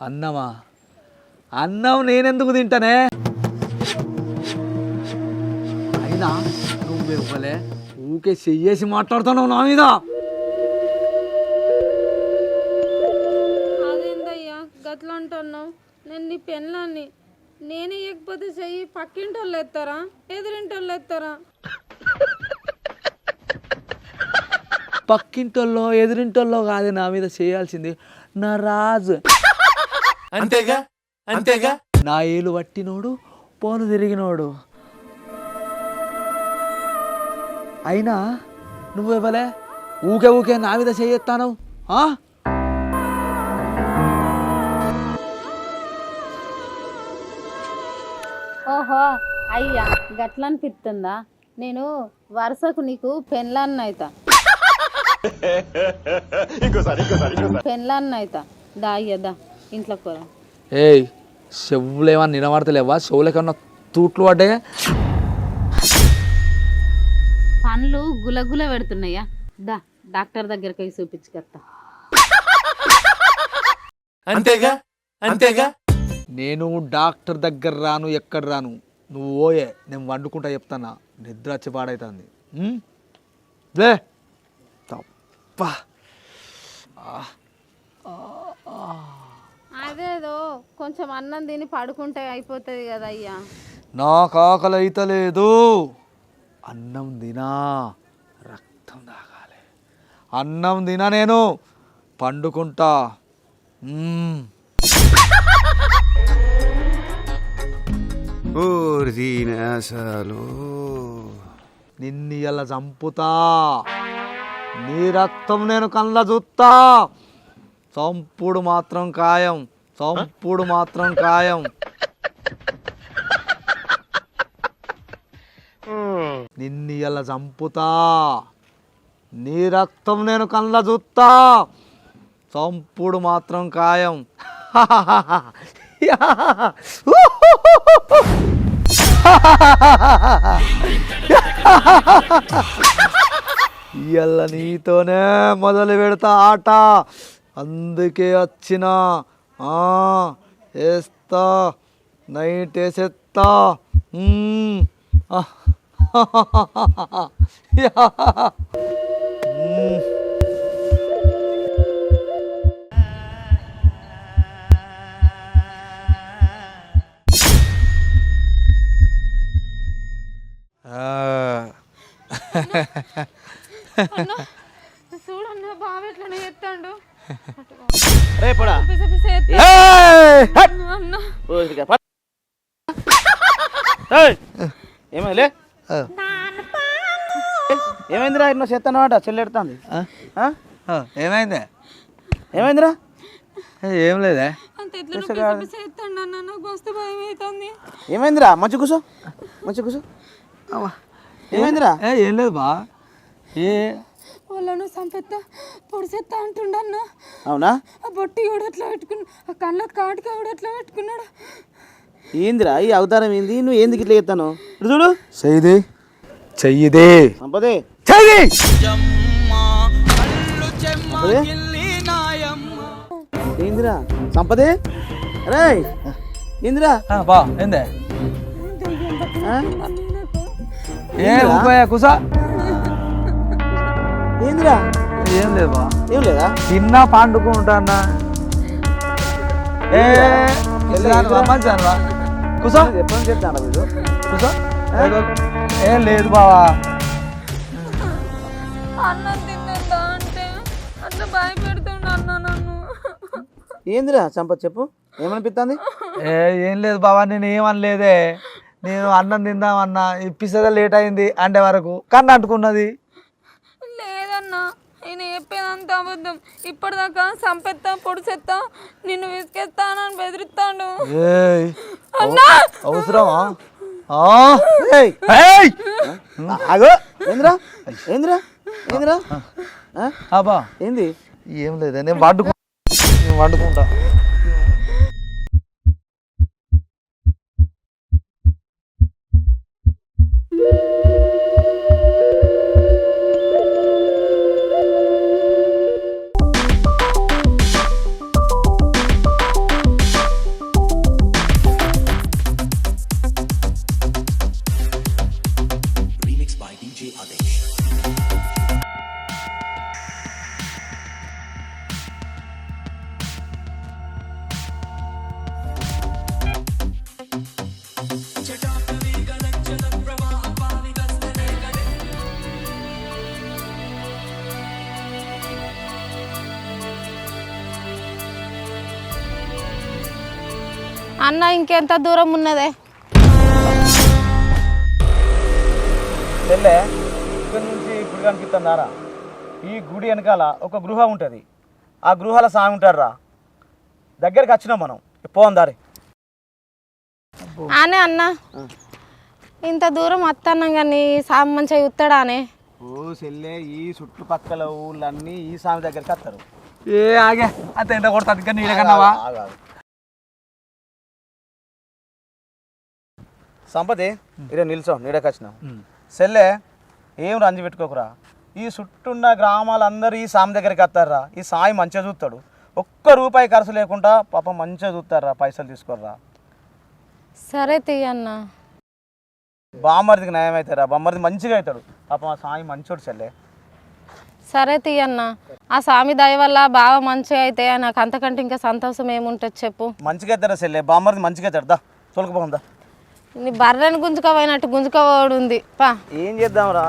అన్నమా? అన్నం నేనెందుకు తింటానే? అయినా నువ్వు ఇవ్వలే. ఊకే చెయ్యేసి మాట్లాడుతున్నావు నా మీద. అదేందయ్యా? గట్ల అంటున్నావు. నేను నీ పెళ్ళాన్ని. నేను ఇవ్వకపోతే చెయ్యి పక్కింటి వాళ్ళు ఎత్తారా ఎదురింటి వాళ్ళు ఎత్తారా పక్కింటోళ్ళో ఎదురింటోళ్ళో కాదు నా మీద చేయాల్సింది నా రాజు. అంతేగా? అంతేగా? నా ఏలు పట్టినోడు పోను తిరిగినోడు. అయినా నువ్వెవలే ఊకే ఊకే నా మీద చేయెత్తాను ఆ? ఓహో అయ్యా గట్ల అనిపిస్తుందా నేను వరుసకు నీకు పెళ్ళాన్ని అవుతా పెళ్ళాన్ని అవుతా దా అయ్యా కూర. ఏయ్ చెవులు ఏమన్నా నిలబడతలేవా చెవులకన్నా తూట్లు పడ్డాయా? పండ్లు గులగుల పెడుతున్నాయా దా డాక్టర్ దగ్గరికి పోయి చూపించుకొస్తా అంతేగా? అంతేగా? నేను డాక్టర్ దగ్గర రాను ఎక్కడ రాను. నువ్వు ఓయే నేను వండుకుంటా చెప్తానా? నిద్ర వచ్చి పాడైతుంది? లే! తప్ప. అదేదో కొంచెం అన్నం తిని పడుకుంటే అయిపోతుంది కదా అయ్యా. నాకు ఆకలి అయితలేదు. అన్నం తినా రక్తం తాగాలి. అన్నం తినా నేను పండుకుంటా. అసలు నిన్ను ఇలా చంపుతా. నీ రక్తం నేను కళ్ళ చూస్తా. చంపుడు మాత్రం ఖాయం. తప్పుడు మాత్రం ఖాయం. నిన్ను ఇలా చంపుతా. నీ రక్తం నేను కళ్ళ చూస్తా. చంపుడు మాత్రం ఖాయం. ఇయ్యాల నీతోనే మొదలు పెడతా ఆట. అందుకే వచ్చిన వేస్తా నైట్ వేసేస్తా. చూడన్న బావ ఎట్లనే ఎత్తాడు రే ఏమైలే. ఏమైందిరా? ఎన్నో చేస్తానమాట చెల్లెడుతుంది. ఆ? ఆ, ఏమైంది? ఏమైందిరా? ఏ, లేదే. ఏమైందిరా? మంచి కూసో మంచి కూసో ఏమైందిరా? ఏ ఏం లేదు బా. ఏ వాళ్ళను సంపెత్త పొడిసెత్తా అంటుండన్న అవునా ఆ బొట్టి కూడా ఎట్లా పెట్టుకున్నా ఆ కళ్ళ కాటిక కూడా ఎట్లా పెట్టుకున్నాడు ఏందిరా ఈ అవతారం ఏంది నువ్వు ఏంది ఇట్లా చేస్తాను ఇటు చూడు చెయ్యిది చెయ్యిది సంపదే చెయ్యి ఏందిరా సంపదే రే ఏందిరా ఆ, బా ఏందే? ఏ ఊపోయా కుసా ఏందిరా? ఏం లేదు? బా ఏం లేదా? తిన్నా పండుకుంటానా ఏ మంచిదా కుసా. ఎప్పుడు చెప్తాను వీడు కుసా. ఏం? లేదు బావా. అన్నం తిందా అంటే అట్లా భయపెడుతుండ అన్న నన్ను. ఏందిరా సంపత్ చెప్పు. ఏమనిపిస్తుంది ఏ ఏం లేదు బావా నేను ఏమనలేదే. నేను అన్నం తిందామన్నా ఇప్పిస్తుందా లేట్ అయింది అంటే వరకు. కన్ను అంటుకున్నది. అబద్ధం ఇప్పటిదాకా సంపెత్తా పొడిసెత్తా నిన్ను విసికేస్తానని బెదిరిస్తాడు. ఏయ్ అన్నా! అవసరమా? ఆ? ఏయ్ ఏయ్! ఆగో. ఏందిరా? ఏందిరా? ఏందిరా? ఆ? అబ్బా. ఏంది? ఏం లేదే నేను వండుకు నేను వండుకుంటా. DJ Adesh. అన్న ఇంకెంత దూరం ఉన్నదే తెల్లే. ఇక్కడ నుంచి గుడి కనిపిస్తుందారా ఈ గుడి వెనకాల ఒక గృహ ఉంటుంది. ఆ గృహాల సామి ఉంటారా దగ్గరికి వచ్చినాం మనం. పోదాం దారి. ఆనే అన్న. ఇంత దూరం వస్తున్నాం కానీ సామ్ మంచిగా చూస్తాడానే ఓ సెల్లే ఈ చుట్టుపక్కల ఊళ్ళన్నీ ఈ సామి దగ్గరికి వస్తారు ఏ ఆగే. అంత ఎండ కొడుతుంది ఇంకా నీడ కన్నావా? ఆగాదు. సంపతి ఇదే నిల్చో నీడకి వచ్చినాం. సెల్లే ఏం రంజి పెట్టుకోకురా? ఈ చుట్టున్న గ్రామాలందరూ ఈ సామి దగ్గరికి వస్తారా? ఈ సాయి మంచిగా చూస్తాడు. ఒక్క రూపాయి ఖర్చు లేకుండా పాపం మంచిగా చూస్తారా? పైసలు తీసుకోర్రా. సరే తీయన్న బామ్మరిదికి న్యాయం అవుతారా బామ్మరిది మంచిగా అవుతాడు. పాపం ఆ సాయి మంచోడు సెల్లే. సరే తీయన్న ఆ స్వామి దయ వల్ల బాగా మంచిగా అయితే నాకు అంతకంటే ఇంకా సంతోషం ఏముంటుంది చెప్పు. మంచిగా అవుతారా సెల్లే? బామ్మరిది మంచిగా అవుతాడు. దా తొలకపోందా నీ బర్రెని గుంజుకపోయినట్టు గుంజుకోవాడు ఉంది. పా. ఏం చేద్దాంరా?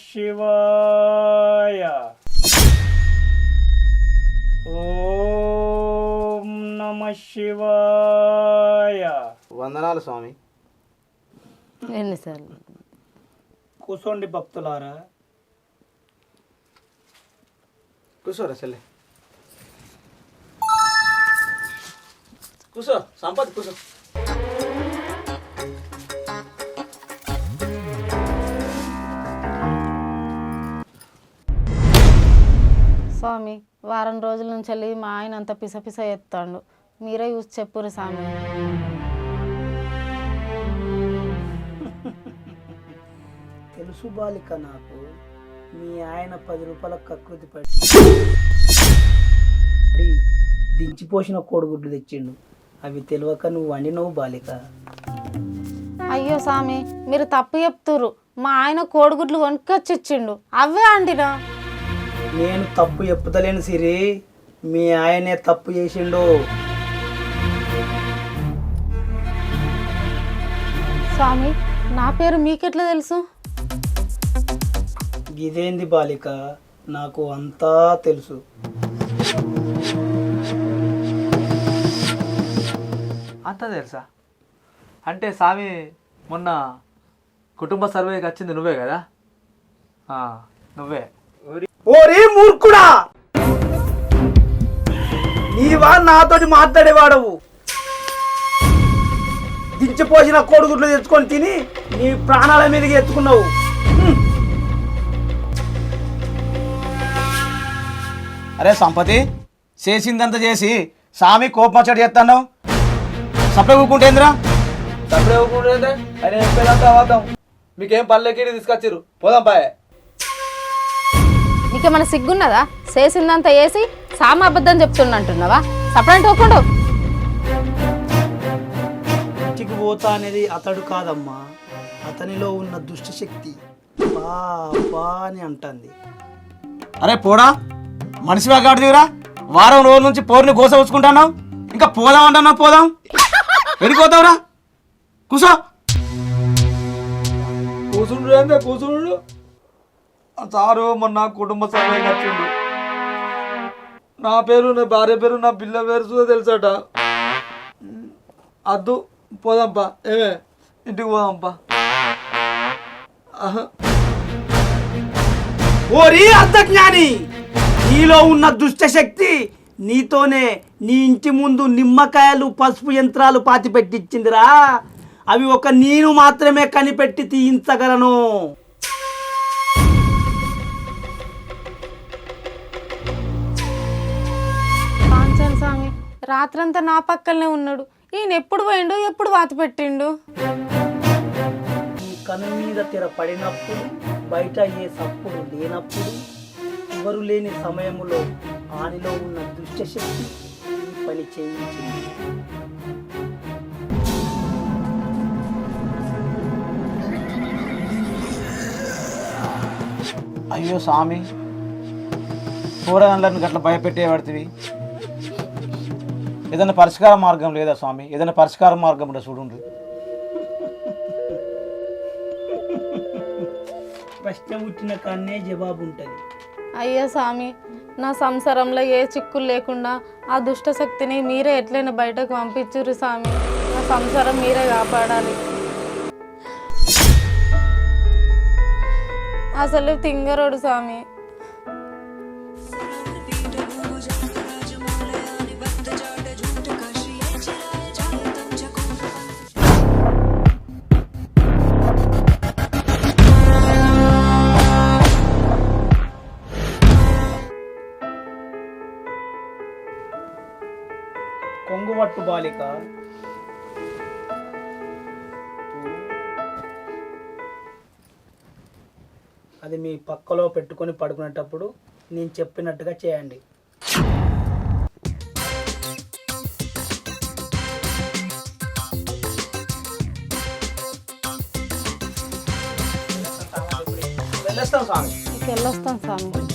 శివాయ ఓం నమ శివాయ వందనాలు స్వామి. ఎన్నిసార్లు? కూర్చోండి భక్తులారా. కూర్చోరా చెల్లె. కూర్చో సంపత్ కూర్చో స్వామి వారం రోజుల నుంచి వెళ్ళి మా ఆయన అంత పిస పిస ఎత్తాడు మీరే చూసి చెప్పురు స్వామి. తెలుసు బాలిక నాకు మీ ఆయన పది రూపాయల కకృతి పడి దించిపోసిన కోడిగుడ్లు తెచ్చిండు. అవి తెలియక నువ్వు వండినవు బాలిక. అయ్యో స్వామి మీరు తప్పు చెప్తురు మా ఆయన కోడిగుడ్లు కొనుక్కొచ్చి ఇచ్చిండు. అవే అండినా నేను తప్పు చెప్పుతలేను సిరి. మీ ఆయనే తప్పు చేసిండు. స్వామి నా పేరు మీకెట్లా తెలుసు? ఇదేంది బాలిక నాకు అంతా తెలుసు. అంత తెలుసా? అంటే స్వామి మొన్న కుటుంబ సర్వేకి వచ్చింది నువ్వే కదా? ఆ, నువ్వే. ఓరి మూర్ఖుడా! నీవా నాతోటి మాట్లాడేవాడవు. దించిపోసిన కోడిగుడ్లు తెచ్చుకొని తిని నీ ప్రాణాల మీదకి ఎత్తుకున్నావు. అరే సంపతి చేసిందంతా చేసి స్వామి కోపమచ్చడి చేస్తాను సప్లై ఊకుంటేందిరా తప్పుడే ఊరుకుంటుంటే ఆయన చెప్పేదంతా అబద్ధం మీకేం పల్లెకి తీసుకొచ్చిర్రు? పోదాం పాయే. నీకేమైనా సిగ్గున్నదా? చేసిందంతా వేసి సామ అబద్ధం చెప్తున్నట్టున్నావా సపరేట్ ఒక్కడు ఇంటికి పోతా అనేది అతడు కాదమ్మా. అతనిలో ఉన్న దుష్ట శక్తి పాపా అని అంటుంది. అరే పోడా మనిషివా కాడుదిరా వారం రోజుల నుంచి పోరుని గోస వచ్చుకుంటున్నావు ఇంకా పోదాం అంటున్నావు పోదాం. వెళ్ళిపోతావురా కూసో. కూర్చుండు ఏందే? కూర్చుండు సారు మొన్న కుటుంబ సర్వేకి వచ్చిండు నా పేరు నా భార్య పేరు నా పిల్ల పేరు చూడ తెలుసట. అద్దు పోదాంపా. ఏమే ఇంటికి పోదాంపా. ఆహా. ఓరి అర్ధజ్ఞాని నీలో ఉన్న దుష్ట శక్తి నీతోనే నీ ఇంటి ముందు నిమ్మకాయలు పసుపు యంత్రాలు పాతి పెట్టించిందిరా అవి ఒక నేను మాత్రమే కనిపెట్టి తీయించగలను. రాత్రంతా నా పక్కనే ఉన్నాడు. ఈయన ఎప్పుడు పోయిండు? ఎప్పుడు వాత పెట్టిండు? ఈ కన్ను మీద తెర పడినప్పుడు బయట ఏ సప్పుడు లేనప్పుడు ఎవరు లేని సమయంలో ఆనిలో ఉన్న దుష్టశక్తి ఈ పని చేయించింది. అయ్యో స్వామి కూరగాయలను గట్ల భయపెట్టే పడుతుంది ఏదైనా పరిష్కార మార్గం లేదా స్వామి? ఏదైనా పరిష్కార మార్గం ఉంటే చూడండి. ప్రశ్న పుట్టిన కాన్నే జవాబు ఉంటుంది. అయ్యా స్వామి నా సంసారంలో ఏ చిక్కులు లేకుండా ఆ దుష్ట శక్తిని మీరే ఎట్లయినా బయటకు పంపించురు స్వామి. నా సంసారం మీరే కాపాడాలి. అసలు తింగరోడు స్వామి కొంగుమట్టు బాలిక. అది మీ పక్కలో పెట్టుకొని పడుకునేటప్పుడు నేను చెప్పినట్టుగా చేయండి. వెళ్ళేస్తాం స్వామి. వెళ్ళొస్తాం స్వామి.